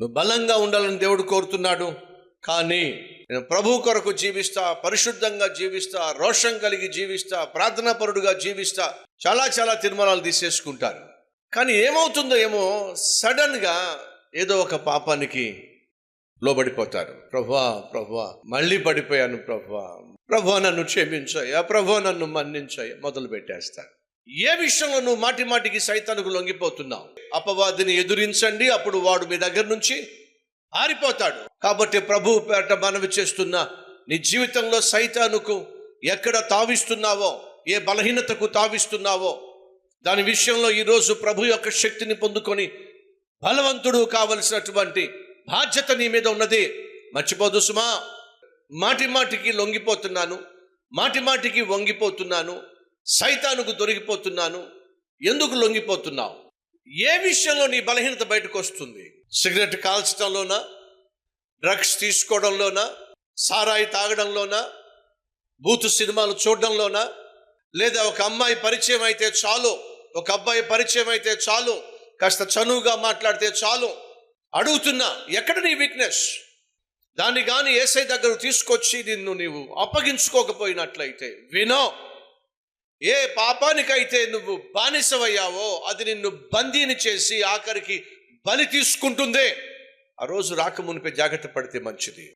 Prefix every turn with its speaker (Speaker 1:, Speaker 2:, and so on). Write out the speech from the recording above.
Speaker 1: నువ్వు బలంగా ఉండాలని దేవుడు కోరుతున్నాడు. కానీ నేను ప్రభు కొరకు జీవిస్తా పరిశుద్ధంగా జీవిస్తా రోషం కలిగి జీవిస్తా ప్రార్థనాపరుడుగా జీవిస్తా చాలా చాలా తీర్మానాలు తీసేసుకుంటారు కానీ ఏమవుతుందో ఏమో సడన్గా ఏదో ఒక పాపానికి లోబడిపోతారు ప్రభా ప్రభా మళ్ళీ పడిపోయాను ప్రభా. ప్రభా నన్ను క్షమించాయా ప్రభా నన్ను మన్నించాయా మొదలు పెట్టేస్తారు ఏ విషయంలో నువ్వు మాటి మాటికి సైతానికి లొంగిపోతున్నావు? అపవాదిని ఎదురించండి అప్పుడు వాడు మీ దగ్గర నుంచి ఆరిపోతాడు. కాబట్టి ప్రభు పేట మనవి చేస్తున్న నీ జీవితంలో సైతానుకు ఎక్కడ తావిస్తున్నావో ఏ బలహీనతకు తావిస్తున్నావో దాని విషయంలో ఈరోజు ప్రభు యొక్క శక్తిని పొందుకొని బలవంతుడు కావలసినటువంటి బాధ్యత నీ మీద ఉన్నది. మర్చిపోదు సుమా. మాటి మాటికి లొంగిపోతున్నాను మాటి మాటికి వంగిపోతున్నాను. సైతానుకు దొరికిపోతున్నాను ఎందుకు లొంగిపోతున్నావు? ఏ విషయంలో నీ బలహీనత బయటకు వస్తుంది? సిగరెట్ కాల్చడంలోనా డ్రగ్స్ తీసుకోవడంలోనా? సారాయి తాగడంలోనా? బూతు సినిమాలు చూడడంలోనా? లేదా ఒక అమ్మాయి పరిచయం అయితే చాలు ఒక అబ్బాయి పరిచయం అయితే చాలు కాస్త చనువుగా మాట్లాడితే చాలు. అడుగుతున్నా ఎక్కడ నీ వీక్నెస్ దాన్ని కానీ ఏసై దగ్గర తీసుకొచ్చి నిన్ను నీవు అప్పగించుకోకపోయినట్లయితే వినో. ఏ పాపానికైతే నువ్వు బానిసవయ్యావో అది నిన్ను బందీని చేసి ఆఖరికి బలి తీసుకుంటుందే. ఆ రోజు రాకమునిపై జాగ్రత్త పడితే మంచిది.